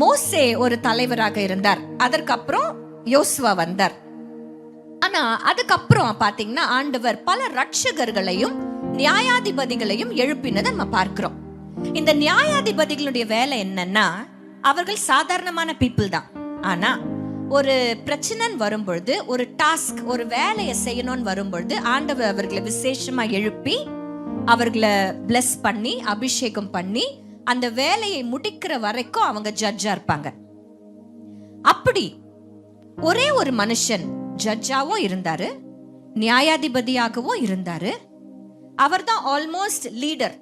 மோசே ஒரு தலைவராக இருந்தார். அதற்கப்புறம் யோசுவா வந்தார். ஆனா அதுக்கப்புறம் பாத்தீங்கன்னா ஆண்டவர் பல ரட்சகர்களையும் நியாயாதிபதிகளையும் எழுப்பினதை நம்ம பார்க்கிறோம். இந்த நியாயாதிபதிகளுடைய வேலை என்னன்னா அவர்கள் சாதாரணமான பீப்புள் தான். ஆனா ஒரு பிரச்சனைன்னு வரும்பொழுது ஒரு டாஸ்க் ஒரு வேலையை செய்யணும்னு வரும்பொழுது ஆண்டவர் அவர்களை விசேஷமா எழுப்பி அவர்களை பிளஸ் பண்ணி அபிஷேகம் பண்ணி அந்த வேலையை முடிக்கிற வரைக்கும் அவங்க ஜட்ஜா இருப்பாங்க. அப்படி ஒரே ஒரு மனுஷன் ஜட்ஜாவும் இருந்தாரு நியாயாதிபதியாகவும் இருந்தாரு அவர் தான் ஆல்மோஸ்ட் லீடர்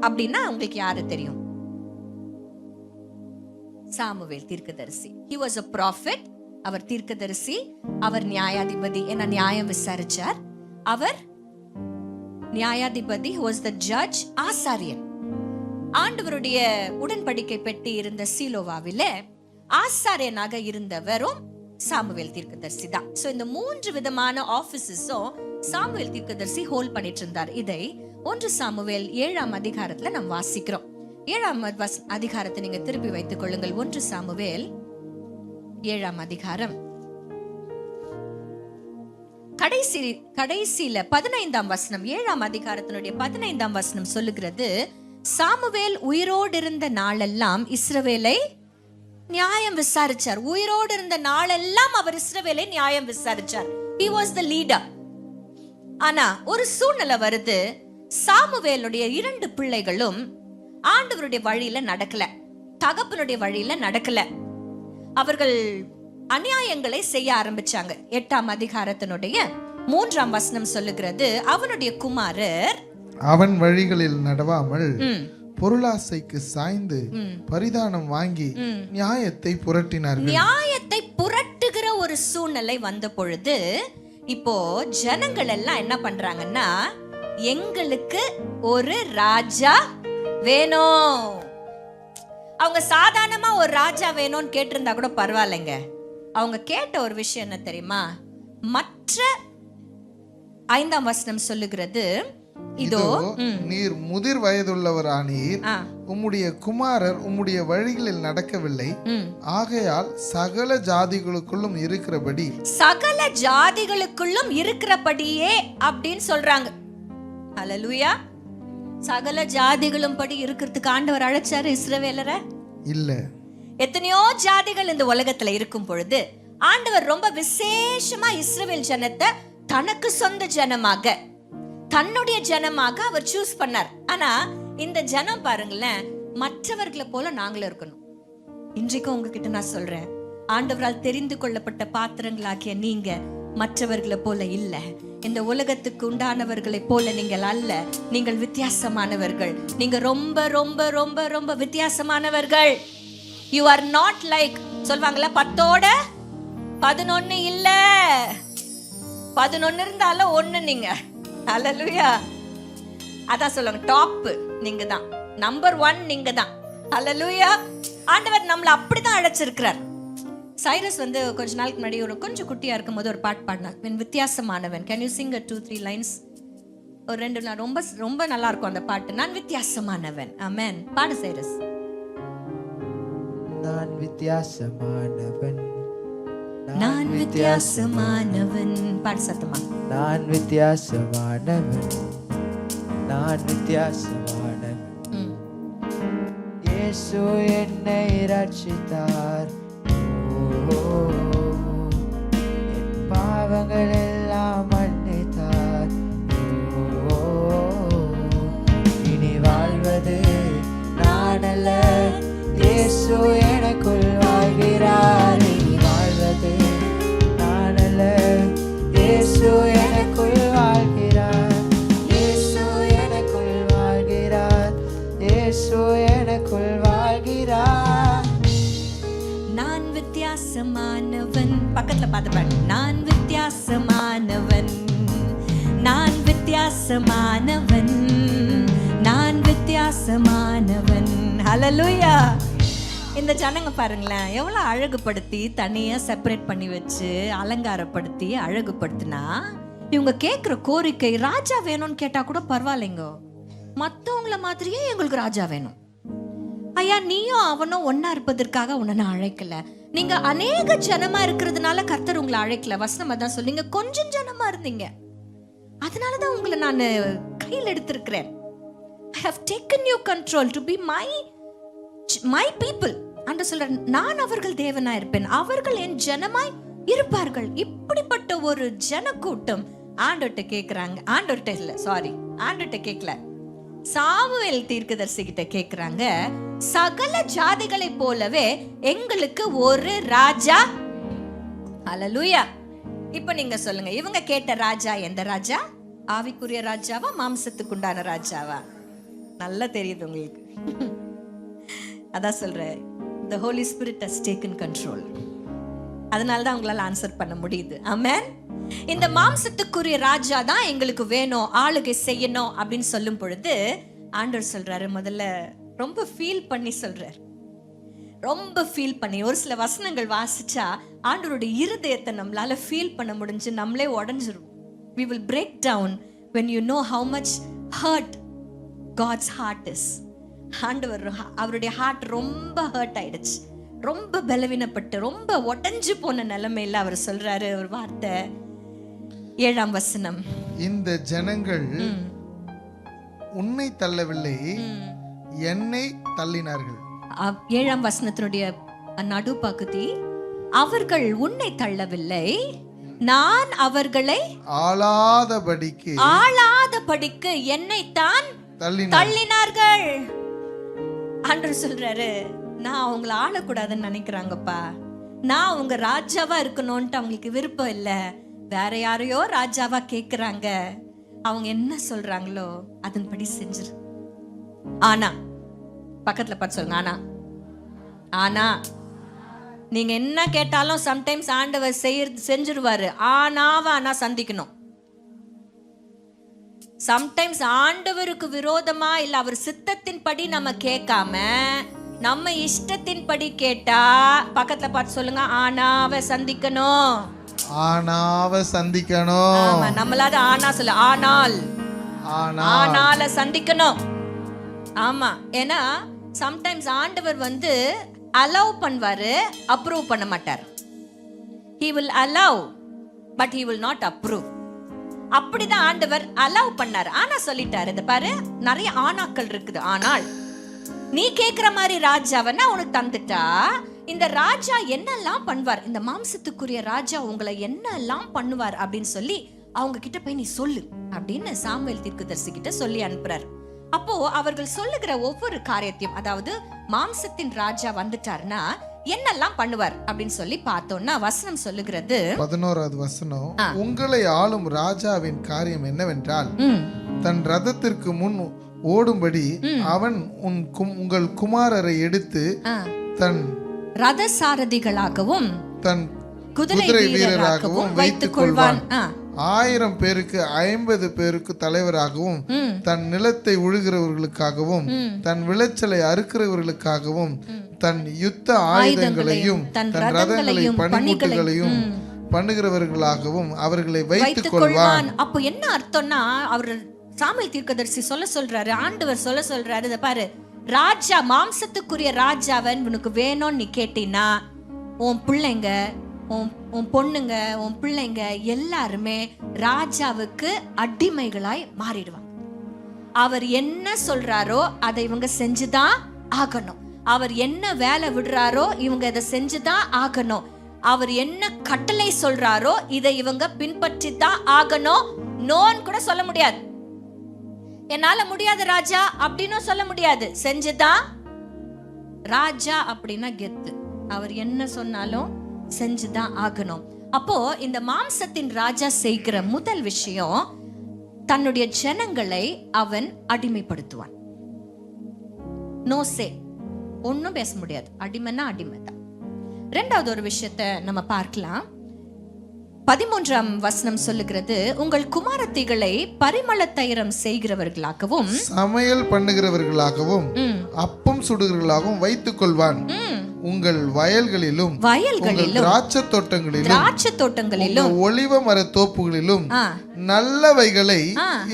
அப்படின்னா உங்களுக்கு யாரு தெரியும்? சாமுவேல் தீர்க்கதரிசி. ஹி வாஸ் அ ப்ராஃபிட் அவர் தீர்க்கதரிசி அவர் நியாயாதிபதி. என்ன நியாயம் விசாரிச்சார்? அவர் நியாயாதிபதி வாஸ் த ஜட்ஜ் ஆசாரியன். ஆண்டவருடைய உடன்படிக்கை பெட்டி இருந்த சீலோவாவில ஆசாரியனாக இருந்தவரும் சாமுவேல் தீர்க்கதர்சி தான். சோ இந்த மூன்று விதமான ஆபீசஸும் சாமுவேல் தீர்க்கதர்சி ஹோல்ட் பண்ணிட்டு இருந்தார். இதை ஒன்று சாமுவேல் ஏழாம் அதிகாரத்துல நாம் வாசிக்கிறோம். ஏழாம் அதிகாரத்தை நீங்க திருப்பி வைத்துக் கொள்ளுங்கள். ஒன்று சாமுவேல் ஏழாம் அதிகாரம். கடைசி கடைசியில பதினைந்தாம் வசனம் ஏழாம் அதிகாரத்தினுடைய பதினைந்தாம் வசனம் சொல்லுகிறது சாமுவேல் உயிரோடு இருந்த நாளெல்லாம் இஸ்ரவேலை நியாயம் விசாரிச்சார். உயிரோடு இருந்த நாளெல்லாம் அவர் இஸ்ரவேலை நியாயம் விசாரிச்சார். ஹி வாஸ் த லீடர் ஆனா ஒரு சூழ்நிலை வருது. சாமுவேலுடைய இரண்டு பிள்ளைகளும் ஆண்டவருடைய வழியில நடக்கல. தகப்பனுடைய வழியில நடக்கல. அவர்கள் அநியாயங்களை செய்ய ஆரம்பிச்சாங்க. எட்டாம் அதிகாரத்தினுடைய மூன்றாம் வசனம் சொல்லுகிறது அவனுடைய குமாரர் அவன் வழிகளில் நடவாமல் பொருளாசைக்கு சாய்ந்து பரிதானம் வாங்கி. நியாயத்தை புரட்டினார்கள். நியாயத்தை புரட்டுகிற ஒரு சூழ்நிலை வந்த பொழுது இப்போ ஜனங்கள் எல்லாம் என்ன பண்றாங்கன்னா எங்களுக்கு ஒரு ராஜா வேணும். அவங்க சாதாரணமா ஒரு ராஜா வேணும்னு கேட்டிருந்தா கூட பரவாயில்லைங்க. அவங்க கேட்ட ஒரு விஷயம் என்ன தெரியுமா? மற்ற ஐந்தாம் வசனம் சொல்லுகிறது இதோ நீர் முதிர் வயதுள்ளவரானீர். உம்முடைய குமாரர் உம்முடைய வழிகளில் நடக்கவில்லை. ஆகையால் சகல ஜாதிகளுக்குள்ளும் இருக்கிறபடி. சகல ஜாதிகளுக்குள்ளும் இருக்கிறபடியே அப்படின்னு சொல்றாங்க. அல்லேலூயா சகல ஜாதிகளும் படி இருக்கிறதுக்கு ஆண்டவர் அழைச்சாரு இஸ்ரவேலரை. இல்ல. எத்தனையோ ஜாதிகள் இந்த உலகத்துல இருக்கும் பொழுது ஆண்டவர் ரொம்ப விசேஷமா இஸ்ரவேல் ஜனத்தை தனக்கு சொந்த ஜனமாக தன்னுடைய ஜனமாக அவர் சூஸ் பண்ணார். ஆனா இந்த ஜனம் பாருங்களேன் மற்றவர்களை போல நாங்களும் இருக்கணும். இன்றைக்கும் உங்ககிட்ட நான் சொல்றேன் ஆண்டவரால் தெரிந்து கொள்ளப்பட்ட பாத்திரங்களாகிய நீங்க மற்றவர்களை போல இல்ல. இந்த உலகத்துக்கு உண்டானவர்களை போல நீங்கள் அல்ல. நீங்கள் வித்தியாசமானவர்கள். நீங்க ரொம்ப ரொம்ப ரொம்ப ரொம்ப வித்தியாசமானவர்கள். யூ ஆர் நாட் லைக் சொல்வாங்கல்ல பத்தோட பதினொன்னு இல்ல. பதினொன்னு இருந்தாலும் ஒண்ணு நீங்க அல்லலுயா அதான் சொல்லுவாங்க டாப் நீங்க தான் நம்பர் ஒன் நீங்க தான் அல்லலுயா ஆண்டவர் நம்மள அப்படிதான் அழைச்சிருக்கிறார். சைரஸ் வந்து கொஞ்ச நாளுக்கு முன்னாடி ஒரு கொஞ்சம் குட்டியா இருக்கும்போது ஒரு பாட்டு பாடினார். "என் வித்தியாசமானவன். Can you sing two three lines ஒரு ரெண்டு நாள் ரொம்ப ரொம்ப நல்லா இருக்கும் அந்த பாட்டு. நான் வித்தியாசமானவன். ஆமென் பாடு சைரஸ் நான் வித்தியாசமானவன். நான் வித்தியாசமானவன். பாடு சத்தமா. நான் வித்தியாசமானவன். நான் வித்தியாசமானவன். இயேசு என்னை ரட்சித்தார் என் பாவங்கள் எல்லாம் மன்னித்தார். இனி வாழ்வது நானல்ல. இயேசு வித்தியாசமானவன். பக்கத்துல பார்த்து பாடு நான் வித்தியாசமானவன். நான் வித்தியாசமானவன். நான் வித்தியாசமானவன். ஹalleluya இந்த ஜனங்க பாருங்களேன் எவ்வளோ அழகுபடுத்தி தனியாக செப்பரேட் பண்ணி வச்சு அலங்காரப்படுத்தி அழகுபடுத்தினா இவங்க கேட்குற கோரிக்கை ராஜா வேணும்னு கேட்டால் கூட பரவாயில்லைங்க. மற்றவங்கள மாதிரியே எங்களுக்கு ராஜா வேணும். ஐயா நீயும் அவனும் ஒன்றா இருப்பதற்காக உன்னை நான் அழைக்கலை. நீங்க அநேக ஜனமா இருக்கிறதுனால கர்த்தர் உங்களை அழைக்கல. வசனம் அதான் சொல்லுங்க கொஞ்சம் ஜனமா இருந்தீங்க. அதனாலதான் உங்களை நான் கையில் எடுத்திருக்கிறேன். I have taken you control to be my my people அன்று சொல்ற நான் அவர்கள் தேவனா இருப்பேன். அவர்கள் என் ஜனமாய் இருப்பார்கள். இப்படிப்பட்ட ஒரு ஜனக்கூட்டம் ஆண்டோட்ட கேக்குறாங்க. ஆண்டோட்ட இல்ல சாரி ஆண்டோட்ட கேட்கல சாமுவேல் தீர்க்கதரிசி கிட்ட கேக்குறாங்க சகல ஜாதிகளை போலவே எங்களுக்கு ஒரு ராஜா. அல்லேலூயா இப்போ நீங்க சொல்லுங்க இவங்க கேட்ட ராஜா எந்த ராஜா? ஆவிக்குரிய ராஜாவா மாம்சத்துக்குண்டான ராஜாவா? நல்லா தெரியுது உங்களுக்கு. அதான் சொல்றேன் the holy spirit has taken control அதனால தான் உங்களால் ஆன்சர் பண்ண முடியுது. ஆமென் இந்த மாம்சத்துக்குரிய ராஜா தான் எங்களுக்கு வேணும் ஆளுகை செய்யணும் அப்படின்னு சொல்லும் பொழுது ஆண்டவர் சொல்றாரு முதல்ல ரொம்ப ஃபீல் பண்ணி சொல்றாரு. ரொம்ப ஃபீல் பண்ணி ஒரு சில வசனங்கள் வாசிச்சா ஆண்டவருடைய இருதயத்தை நம்மளால ஃபீல் பண்ண முடிஞ்சு நம்மளே உடஞ்சிரும் we will break down when you know how much hurt God's heart is ஆண்டவர் அவருடைய ஹார்ட் ரொம்ப ஹர்ட் ஆயிடுச்சு. ரொம்ப பலவீனப்பட்டு ரொம்ப உடஞ்சு போன நிலைமையில அவர் சொல்றாரு ஒரு வார்த்தை. ஏழாம் வசனம். இந்த ஜனங்கள் உன்னை தள்ளவில்லை என்னை தள்ளினார்கள். ஏழாம் வசனத்தினுடைய நடு பகுதி அவர்கள் உன்னை தள்ளவில்லை நான் அவர்களை ஆளாதபடிக்கு ஆளாத படிக்கு என்னைத்தான் தள்ளினார் தள்ளினார்கள். ஆண்டவர் சொல்றாரு நான் அவங்கள ஆளக்கூடாதுன்னு நினைக்கிறாங்கப்பா. நான் அவங்க ராஜாவா இருக்கணும்ட்டு அவங்களுக்கு விருப்பம் இல்ல. வேற யாரையோ ராஜாவா கேக்குறாங்க. அவங்க என்ன சொல்றாங்களோ அதன்படி செஞ்சிரு. ஆனா பக்கத்துல பார்த்து சொல்லுங்க ஆனா. ஆனா நீங்க என்ன கேட்டாலும் சம்டைம்ஸ் ஆண்டவர் செய்ய செஞ்சிருவாரு. ஆனாவ ஆனா சந்திக்கணும். சம்டைம்ஸ் ஆண்டவருக்கு விரோதமா இல்ல அவர் சித்தத்தின்படி நம்ம கேட்காம நம்ம இஷ்டத்தின்படி கேட்டா பக்கத்துல பார்த்து சொல்லுங்க ஆனாவ சந்திக்கணும். ஆனாவ சந்திக்கணும். ஆமா நம்மளால ஆனா சொல்ல. ஆனால் ஆனா ஆனால சந்திக்கணும். ஆமா ஏன்னா சம்டைம்ஸ் ஆண்டவர் வந்து அலோவ் பண்ணுவாரு அப்ரூவ் பண்ண மாட்டார். He will allow but he will not approve. அப்படிதான் ஆண்டவர் அலோவ் பண்ணார். ஆனா சொல்லிட்டாரு இந்த பாரு நிறைய ஆனாக்கள் இருக்குது. ஆனால் நீ கேக்குற மாதிரி ராஜாவை நான் உனக்கு தந்துட்டா இந்த ராஜா என்னெல்லாம் பண்ணுவார்? இந்த மாம்சத்துக்குரிய ராஜா உங்களை என்னெல்லாம் பண்ணுவார் அப்படின்னு சொல்லி அவங்க கிட்ட போய் நீ சொல்லு அப்படின்னு சாமுவேல் தீர்க்கதரிசி கிட்ட சொல்லி அனுப்புறார். அப்போ அவர்கள் சொல்லுகிற ஒவ்வொரு காரியத்தையும் அதாவது மாம்சத்தின் ராஜா வந்துட்டாருன்னா என்னெல்லாம் பண்ணுவார் அப்படின்னு சொல்லி பார்த்தோம்னா வசனம் சொல்லுகிறது. பதினோராவது வசனம் உங்களை ஆளும் ராஜாவின் காரியம் என்னவென்றால் தன் ரதத்திற்கு முன் ஓடும்படி அவன் உன் உங்கள் குமாரரை எடுத்து. தன் ரத சாரதிகளாகவும் தன் குதிரை வீரராகவும் வைத்துக் கொள்வான். ஆயிரம் பேருக்கு ஐம்பது பேருக்கு தலைவராகவும். தன் நிலத்தை உழுகிறவர்களுக்காகவும் தன் விளைச்சலை அறுக்கிறவர்களுக்காகவும் தன் யுத்த ஆயுதங்களையும் தன் ரதங்களையும், பணிமுட்டுகளையும் பண்ணுகிறவர்களாகவும் அவர்களை வைத்துக் கொள்வான். அப்போ என்ன அர்த்தம்னா அவர் சாமியல் தீர்க்கதரிசி சொல்ல சொல்றாரு ஆண்டவர் சொல்ல சொல்றாரு இத பாரு. ராஜா மாம்சத்துக்குரிய ராஜாவன் உனக்கு வேணும்னு நீ கேட்டீன்னா உன் பிள்ளைங்க உன் உன் பொண்ணுங்க உன் பிள்ளைங்க எல்லாருமே ராஜாவுக்கு அடிமைகளாய் மாறிடுவாங்க. அவர் என்ன சொல்றாரோ அதை இவங்க செஞ்சுதான் ஆகணும். அவர் என்ன வேலை விடுறாரோ இவங்க இதை செஞ்சுதான் ஆகணும். அவர் என்ன கட்டளை சொல்றாரோ இதை இவங்க பின்பற்றி தான் ஆகணும். நோன்னு கூட சொல்ல முடியாது. என்னால முடியாது ராஜா அப்படின்னும் சொல்ல முடியாது. செஞ்சுதான் ராஜா அப்படின்னா கெத்து. அவர் என்ன சொன்னாலும் செஞ்சுதான் ஆகணும். அப்போ இந்த மாம்சத்தின் ராஜா செய்கிற முதல் விஷயம் தன்னுடைய ஜனங்களை அவன் அடிமைப்படுத்துவான். நோ சே ஒன்றும் பேச முடியாது. அடிமைன்னா அடிமை தான் ரெண்டாவது ஒரு விஷயத்த நம்ம பார்க்கலாம். பதிமூன்றாம் வசனம் சொல்லுகிறது உங்கள் குமாரத்திகளை பரிமள தைரம் செய்கிறவர்களாகவும் சமையல் பண்ணுகிறவர்களாகவும் அப்பம் சுடுகிறவர்களாகவும் வைத்துக் கொள்வான் உங்கள் வயல்களிலும் வயல்களிலும் திராட்சை தோட்டங்களிலும் திராட்சை தோட்டங்களிலும் ஒளிவ மர தோப்புகளிலும் நல்லவைகளை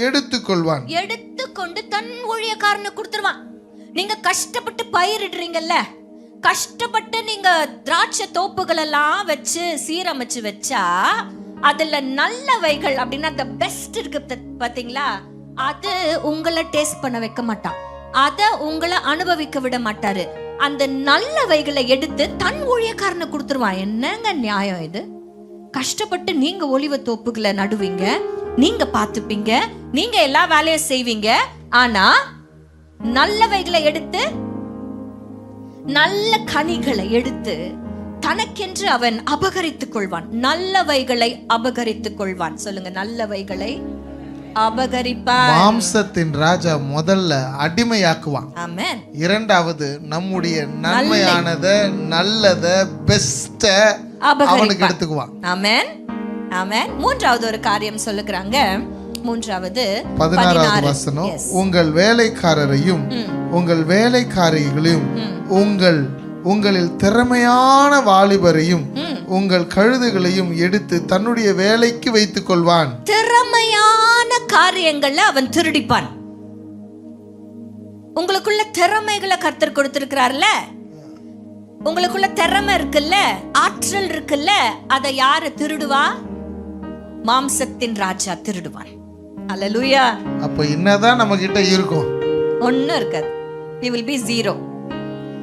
எடுத்துக் கொள்வான் எடுத்துக்கொண்டு தன் ஊழியக்காரனுக்கு கொடுத்துருவான். நீங்க கஷ்டப்பட்டு பயிரிடுறீங்கல்ல கஷ்டப்பட்டு நீங்க திராட்சை தோப்புகள் எல்லாம் வச்சு சீரமைச்சு வச்சா அதுல நல்லவைகள் அப்படின்னா the பெஸ்ட் இருக்கு பாத்தீங்களா? அது உங்களை டேஸ்ட் பண்ண வைக்க மாட்டான். அத உங்களை அனுபவிக்க விட மாட்டாரு. அந்த நல்லவைகளை எடுத்து தன் ஊழியக்காரனை கொடுத்துருவான். என்னங்க நியாயம் இது? கஷ்டப்பட்டு நீங்க ஒளிவ தோப்புகளை நடுவீங்க நீங்க பாத்துப்பீங்க நீங்க எல்லா வேலையும் செய்வீங்க ஆனா நல்லவைகளை எடுத்து நல்ல கனிகளை எடுத்து தனக்கென்று அவன் அபகரித்துக் கொள்வான் நல்லவைகளை அபகரித்துக் கொள்வான் சொல்லுங்க நல்லவைகளை அபகரிப்பான். மாம்சத்தின் ராஜா முதல்ல அடிமையாக்குவான். ஆமென். இரண்டாவது நம்முடைய நன்மையானத நல்லத பெஸ்ட அவனுக்கு எடுத்துக்குவான். ஆமென். ஆமென். மூன்றாவது ஒரு காரியம் சொல்லுகிறாங்க. மூன்றாவது பதினாறாவது பதினாறு. வசனம். உங்கள் வேலைக்காரரையும். உங்கள் வேலைக்காரிகளையும். உங்கள் உங்களில் திறமையான வாலிபரையும். உங்கள் கழுதுகளையும் எடுத்து தன்னுடைய வேலைக்கு வைத்துக் கொள்வான் திறமையான காரியங்கள்ல அவன் திருடிப்பான் உங்களுக்குள்ள திறமைகளை கர்த்தர் கொடுத்திருக்கிறார்ல உங்களுக்குள்ள திறமை இருக்குல்ல ஆற்றல் இருக்குல்ல அதை யாரு திருடுவா மாம்சத்தின் ராஜா திருடுவான் அல்லேலூயா அப்ப என்னதான் நம்ம கிட்ட இருக்கும்? ஒண்ணும் இருக்காது. வி வில் பி ஜீரோ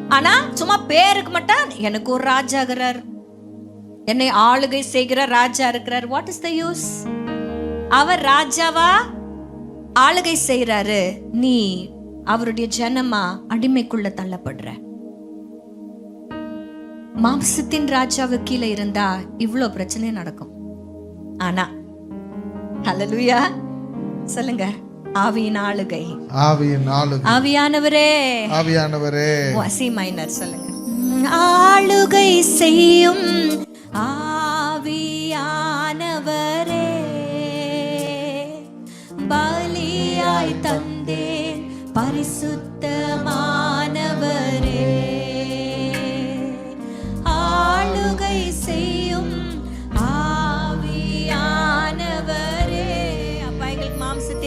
ஆனா சும்மா பேருக்கு மட்டும் எனக்கு ஒரு ராஜா இருக்கிறார். என்னை ஆளுகை செய்கிற ராஜா இருக்கிறார். வாட் இஸ் த யூஸ் அவர் ராஜாவா? ஆளுகை செய்யறாரு நீ அவருடைய ஜனமா அடிமைக்குள்ள தள்ளப்படுற. மாம்சத்தின் ராஜாவு கீழே இருந்தா இவ்வளோ பிரச்சனை நடக்கும். ஆனா ஹalleluya சொல்லுங்க. ஆவியின் ஆளுகை. ஆவியின் ஆளுகை. ஆவியானவரே. ஆவியானவரே. சி மைனர் சொல்லுங்க. ஆளுகை செய்யும் ஆவியானவரே. பலியாய் தந்தேன். பரிசுத்தமானவரே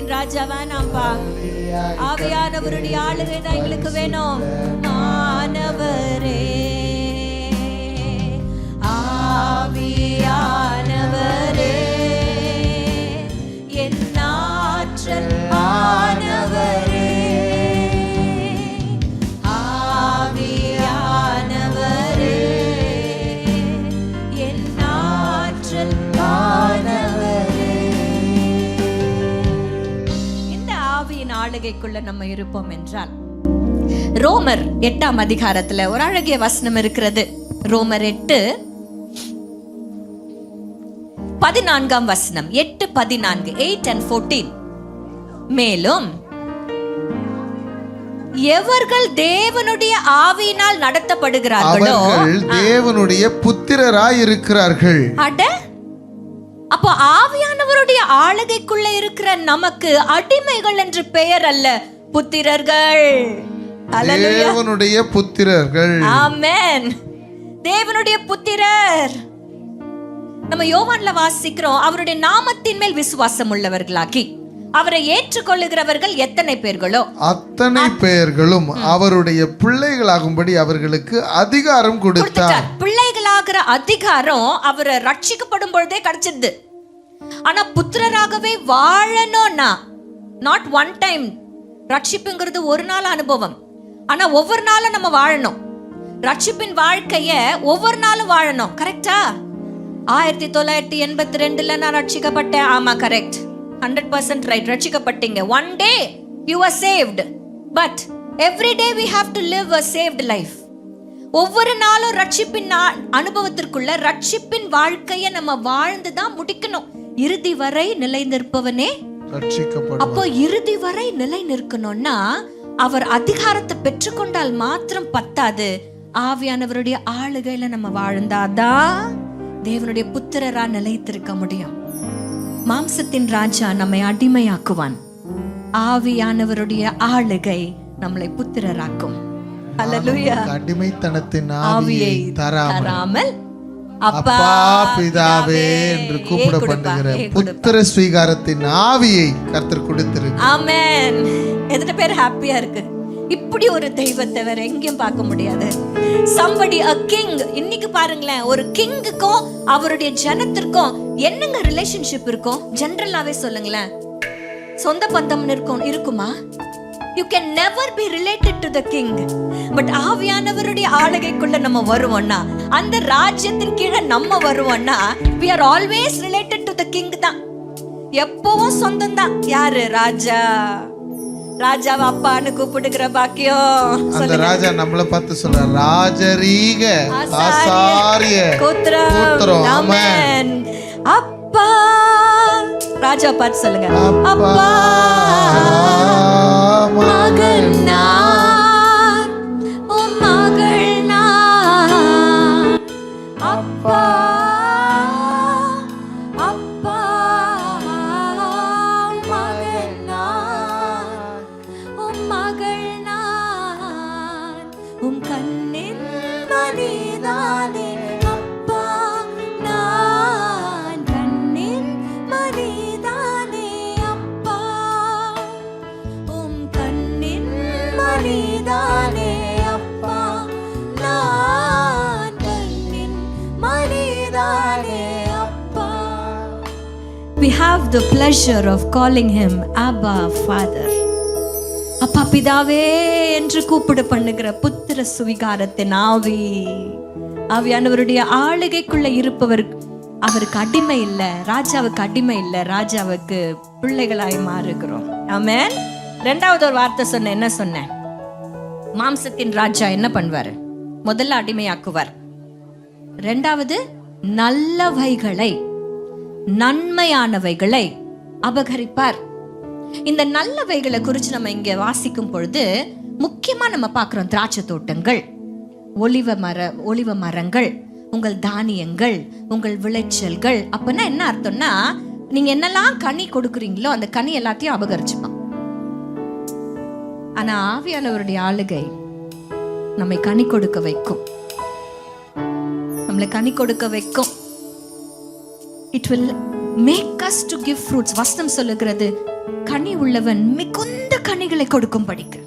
உலகத்தின் மாம்சத்தின் ராஜா வேணாம்ப்பா ஆவியானவருடைய ஆளுகை தான் எங்களுக்கு வேணும். ஆனவரே ஆவியானவரே. என் ஆற்றல் ஆன ஆளுகைக்குள்ள நம்ம இருப்போம் என்றால் ரோமர் எட்டாம் அதிகாரத்துல ஒரு அழகிய வசனம் இருக்கிறது. ரோமர் எட்டு பதினான்காம் வசனம். எட்டு பதினான்கு எயிட் அண்ட் ஃபோர்டீன் மேலும் எவர்கள் தேவனுடைய ஆவியினால் நடத்தப்படுகிறார்களோ தேவனுடைய புத்திரராய் இருக்கிறார்கள் அட அப்போ ஆவியானவருடைய ஆளுகைக்குள்ள இருக்கிற நமக்கு அடிமைகள் என்று பெயர் அல்ல புத்திரர்கள். தேவனுடைய புத்திரர்கள். ஆமென். தேவனுடைய புத்திரர். நம்ம யோவான்ல வாசிக்கிறோம் அவருடைய நாமத்தின் மேல் விசுவாசம் உள்ளவர்களாகி. அவரை ஏற்றுக்கொள்ளுகிறவர்கள் எத்தனை பேர்களோ? அத்தனை பெயர்களும் அவருடைய பிள்ளைகளாகும்படி அவர்களுக்கு அதிகாரம் கொடுத்தார். பிள்ளைகளாகிற அதிகாரம் அவரை ரட்சிக்கப்படும் பொழுதே கிடைச்சிருது. ஆனா புத்திரராகவே வாழணும்னா நாட் ஒன் டைம் ரட்சிப்புங்கிறது ஒரு நாள் அனுபவம். ஆனா ஒவ்வொரு நாளும் நம்ம வாழணும். ரட்சிப்பின் வாழ்க்கைய ஒவ்வொரு நாளும் வாழணும். கரெக்டா ஆயிரத்தி தொள்ளாயிரத்தி எண்பத்தி ரெண்டுல நான் ரட்சிக்கப்பட்டேன். ஆமா correct hundred percent right ரட்சிக்கப்பட்டீங்க. One day you are saved but every day we have to live a saved life ஒவ்வொரு நாளும் ரட்சிப்பின் அனுபவத்திற்குள்ள ரட்சிப்பின் வாழ்க்கைய நம்ம வாழ்ந்து தான் முடிக்கணும். இறுதி வரை நிலைநிற்பவனே. அப்போ இறுதி வரை நிலை நிற்கணும்னா அவர் அதிகாரத்தை பெற்றுக்கொண்டால் மாத்திரம் பத்தாது. ஆவியானவருடைய ஆளுகையில நம்ம வாழ்ந்தாதான் தேவனுடைய புத்திரரா நிலைத்திருக்க முடியும். மாம்சத்தின் ராஜா நம்மை அடிமையாக்குவான். ஆவியானவருடைய ஆளுகை நம்மளை புத்திரராக்கும். அடிமைத்தனத்தின் ஆவியை தராமல். அப்பா பிதாவே என்று கூப்பிடப்படுகிற. புத்திர ஸ்வீகாரத்தின் ஆவியை கர்த்தர் கொடுத்திருக்கு ஆமென். எத்தனை பேர் ஹாப்பியா இருக்கு? இப்படி ஒரு தெய்வத்தை வேற எங்கேயும் பார்க்க முடியாது. சம்படி அ கிங் இன்னைக்கு பாருங்களேன் ஒரு கிங்குக்கும் அவருடைய ஜனத்திற்கும் என்னங்க ரிலேஷன்ஷிப் இருக்கும்? ஜென்ரலாவே சொல்லுங்களேன். சொந்த பந்தம்னு இருக்கும் இருக்குமா? You can never be related to the king but ஆவியானவருடைய ஆளுகைக்குள்ள நம்ம வருவோம்னா அந்த ராஜ்யத்தின் கீழே நம்ம வருவோம்னா we are always related to the king தான். எப்பவும் சொந்தம் தான் யாரு? ராஜா. ராஜாவை அப்பான்னு கூப்பிடுகிற பாக்கியம். அந்த ராஜா நம்மள பார்த்து சொல்ற ராஜரீக ஆசாரிய கோத்திரம், ஆமென். அப்பா. ராஜா பார்த்து சொல்லுங்க. அப்பா. Have the pleasure of calling him abba father அப்பா பிதாவே என்று கூப்பிடு பண்ணுகிற புத்திர சுவிகாரத்தின் ஆவி. ஆவியானவருடைய ஆளுகைக்குள்ள இருப்பவர் அவருக்கு அடிமை இல்லை ராஜாவுக்கு அடிமை இல்லை ராஜாவுக்கு பிள்ளைகளாய் மாறுகிறோம். ஆமென். ரெண்டாவது ஒரு வார்த்தை சொன்னேன் என்ன சொன்னேன் மாம்சத்தின் ராஜா என்ன பண்ணுவார்? முதல்ல அடிமையாக்குவார். ரெண்டாவது நல்லவைகளை நன்மையானவைகளை அபகரிப்பார். இந்த நல்லவைகளை குறித்து நம்ம இங்க வாசிக்கும் பொழுது முக்கியமா நம்ம பார்க்கிறோம் திராட்சை தோட்டங்கள் ஒலிவ மர ஒலிவ மரங்கள் உங்கள் தானியங்கள் உங்கள் விளைச்சல்கள். அப்பனா என்ன அர்த்தம்னா நீங்க என்னெல்லாம் கனி கொடுக்குறீங்களோ அந்த கனி எல்லாத்தையும் அபகரிச்சுப்பான். ஆனா ஆவியானவருடைய ஆளுகை நம்மை கனி கொடுக்க வைக்கும். நம்மளை கனி கொடுக்க வைக்கும். It will make us to give fruits வசனம் சொல்லுகிறது கனி உள்ளவன் மிகுந்த கனிகளை கொடுக்கும் படிக்கு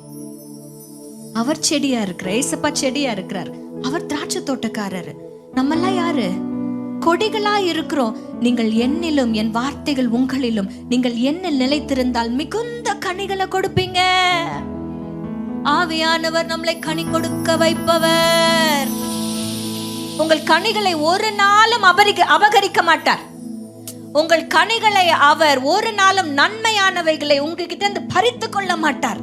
அவர் செடியா இருக்கிறார் ஏசப்பா செடியா இருக்கிறார். அவர் திராட்சை தோட்டக்காரர். நம்மெல்லாம் யாரு? கொடிகளா இருக்கிறோம். நீங்கள் என்னிலும் என் வார்த்தைகள் உங்களிலும் நீங்கள் என்னில் நிலைத்திருந்தால் மிகுந்த கனிகளை கொடுப்பீங்க. ஆவியானவர் நம்மளை கனி கொடுக்க வைப்பவர். உங்கள் கனிகளை ஒரு நாளும் அபரிக்க அபகரிக்க மாட்டார். உங்கள் கனிகளை அவர் ஒரு நாளும் நன்மையானவைகளை உங்ககிட்ட இருந்து பறித்து கொள்ள மாட்டார்.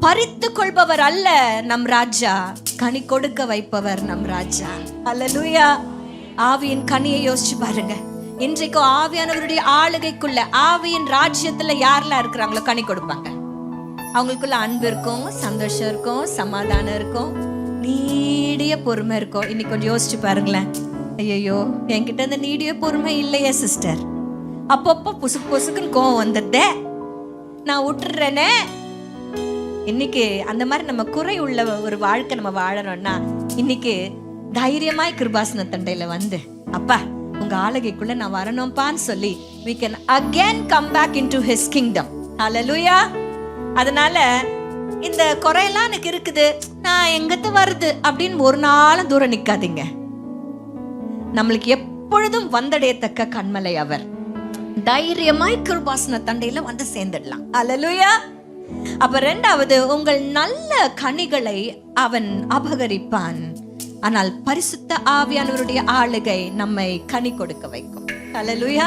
பறித்து கொள்பவர் அல்ல நம் ராஜா. கனி கொடுக்க வைப்பவர் நம் ராஜா. அல்லேலூயா ஆவியின் கனியை யோசிச்சு பாருங்க. இன்றைக்கு ஆவியானவருடைய ஆளுகைக்குள்ள ஆவியின் ராஜ்யத்துல யாரெல்லாம் இருக்கிறாங்களோ கனி கொடுப்பாங்க. அவங்களுக்குள்ள அன்பு இருக்கும் சந்தோஷம் இருக்கும் சமாதானம் இருக்கும் நீடிய பொறுமை இருக்கும். இன்னைக்கு கொஞ்சம் யோசிச்சு பாருங்களேன். ஐயோ என்கிட்ட அந்த நீடிய பொறுமை இல்லையே சிஸ்டர் அப்பப்போ புசுக்கு புசுக்குன்னு கோவம் வந்துடுதே நான் விட்டுறேனே இன்னைக்கு அந்த மாதிரி நம்ம குறை உள்ள ஒரு வாழ்க்கை நம்ம வாழறோம்னா இன்னைக்கு தைரியமாய் கிருபாசன தண்டையில வந்து அப்பா உங்க ஆளுகைக்குள்ள நான் வரணும்ப்பான்னு சொல்லி we can again come back in to his kingdom hallelujah. அதனால இந்த குறையெல்லாம் எனக்கு இருக்குது. நான் எங்கத்து வருது அப்படின்னு ஒரு நாளும் தூரம் நிக்காதீங்க. நம்மளுக்கு எப்பொழுதும் வந்தடையத்தக்க கண்மலை அவர். தைரியமாய் கிருபாசன தண்டையில வந்து சேர்ந்துடலாம். அல்லேலூயா அப்ப ரெண்டாவது உங்கள் நல்ல கனிகளை அவன் அபகரிப்பான். ஆனால் பரிசுத்த ஆவியானவருடைய ஆளுகை நம்மை கனி கொடுக்க வைக்கும். அல்லேலூயா